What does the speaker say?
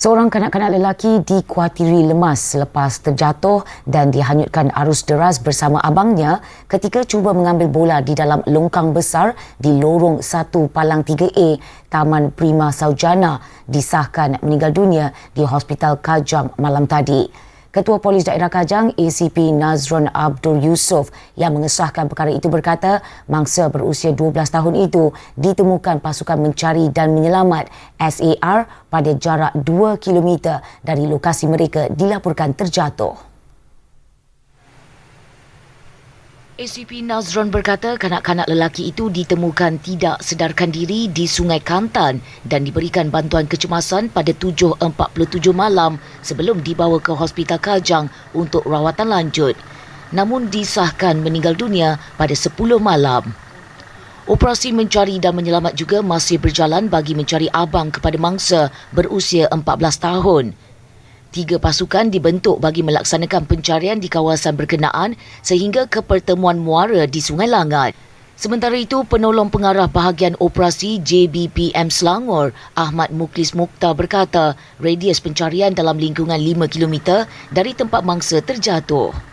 Seorang kanak-kanak lelaki dikuatiri lemas selepas terjatuh dan dihanyutkan arus deras bersama abangnya ketika cuba mengambil bola di dalam longkang besar di lorong 1 Palang 3A Taman Prima Saujana disahkan meninggal dunia di Hospital Kajang malam tadi. Ketua Polis Daerah Kajang ACP Nazron Abdul Yusof yang mengesahkan perkara itu berkata mangsa berusia 12 tahun itu ditemukan pasukan mencari dan menyelamat SAR pada jarak 2 km dari lokasi mereka dilaporkan terjatuh. ACP Nazron berkata kanak-kanak lelaki itu ditemukan tidak sedarkan diri di Sungai Kantan dan diberikan bantuan kecemasan pada 7.47 malam sebelum dibawa ke Hospital Kajang untuk rawatan lanjut. Namun disahkan meninggal dunia pada 10 malam. Operasi mencari dan menyelamat juga masih berjalan bagi mencari abang kepada mangsa berusia 14 tahun. Tiga pasukan dibentuk bagi melaksanakan pencarian di kawasan berkenaan sehingga ke pertemuan muara di Sungai Langat. Sementara itu, penolong pengarah bahagian operasi JBPM Selangor, Ahmad Muklis Mukhtar berkata, radius pencarian dalam lingkungan 5 km dari tempat mangsa terjatuh.